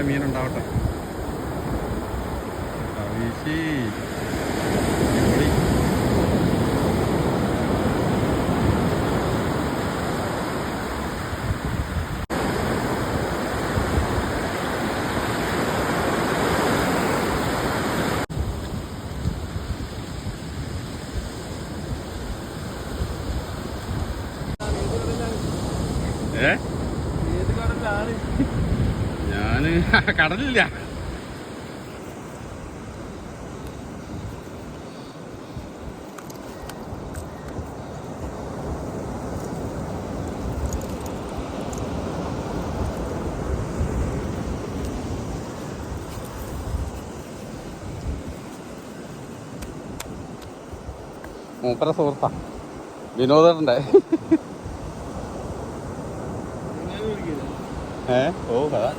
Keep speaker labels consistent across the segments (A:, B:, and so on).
A: നല്ല മീനുണ്ടാവട്ടെ. ആ, വീശി. ഏ?
B: ഏത് കടലാണ്
A: ഞാൻ കടലില്ല. മൂപ്പര സുഹൃത്താ. വിനോദന്റെ
B: ഞാൻ വിളിക്കില്ല
A: ഏ? ഓ കഥ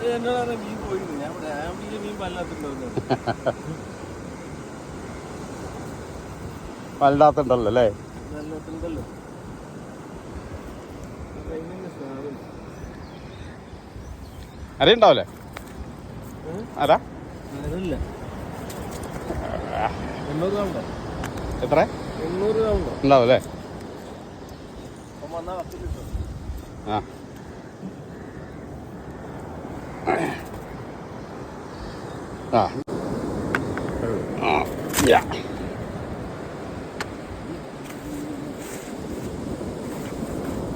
A: അല്ലേ? അറിയണ്ടാവല്ലേ ആരാ? എത്ര? ഉണ്ടാവും അല്ലേ ആ. ആ. ആ യാ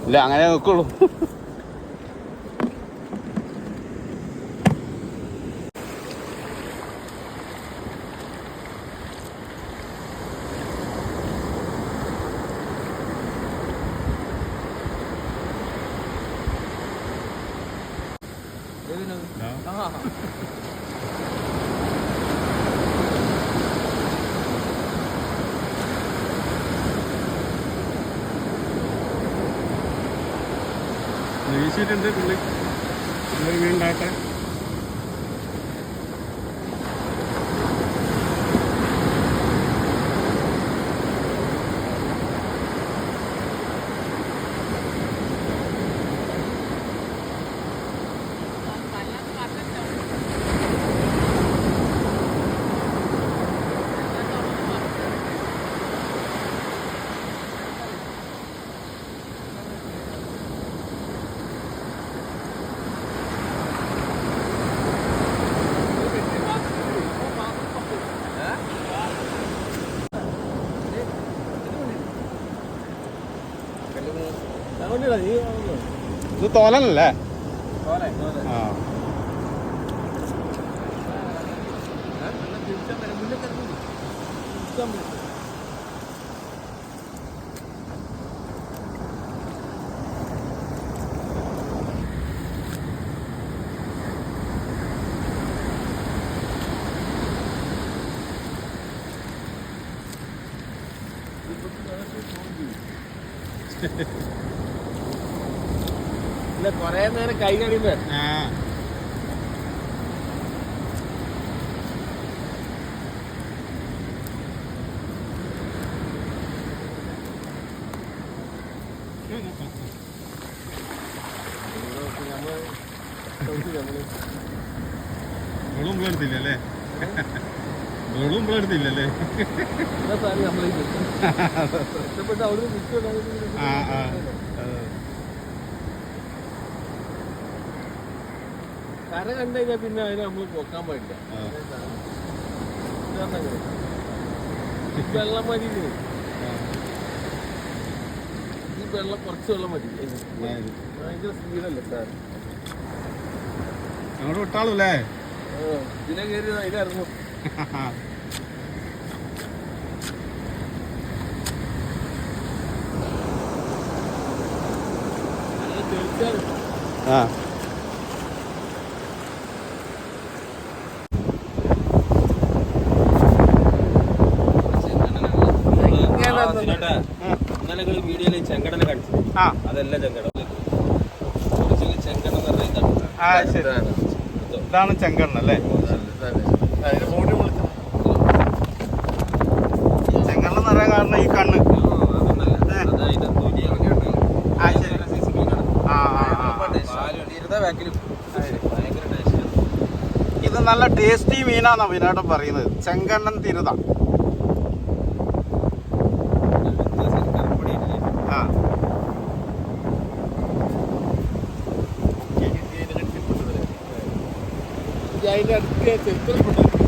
A: ഇല്ല അങ്ങനെ നിൽക്കുള്ളൂ
B: ആ
A: വീശിയിട്ടുണ്ട് പുള്ളി നല്ലൊരു മീൻ ഉണ്ടാകട്ടെ
B: അതുകൊണ്ടാ
A: ഇത് തോലനല്ലേ?
B: തോനെ തോനെ
A: ആ.
B: ഇല്ല കൊറേ നേരം കൈ കഴിയുമ്പോ
A: ആ. വെളും എടുത്തില്ല അല്ലേ? വെളും എടുത്തില്ല അല്ലേ?
B: ഇഷ്ടപ്പെട്ട് അവിടുന്ന് തിരിച്ചു
A: ആ ആ.
B: കര കണ്ടു കഴിഞ്ഞാൽ പിന്നെ അതിനെ നമ്മൾ പൊക്കാൻ പാടില്ല. വെള്ളം മതി ഈ വെള്ളം കുറച്ച് വെള്ളം മതി. ഭയങ്കര സ്പീഡല്ലേ സാർ?
A: ഞങ്ങളുടെ വിട്ടാളല്ലേ?
B: ഇതിനെ കയറി അതിലിറങ്ങും
A: ആ
B: uh.
A: ആ.
B: അതല്ല ചെങ്കട ചെങ്കട
A: ആ ശരി. ഇതാണ്. ചെങ്കണ്ണ അല്ലേ? ചെങ്കണ്ണ എന്ന് പറയാൻ കാരണം ഈ കണ്ണ്.
B: ടേസ്റ്റ്
A: നല്ല ടേസ്റ്റി മീനാന്നാ മീനായിട്ട് പറയുന്നത്. ചെങ്കണ്ണൻ തിരുത.
B: Aynen. Dikkat edin.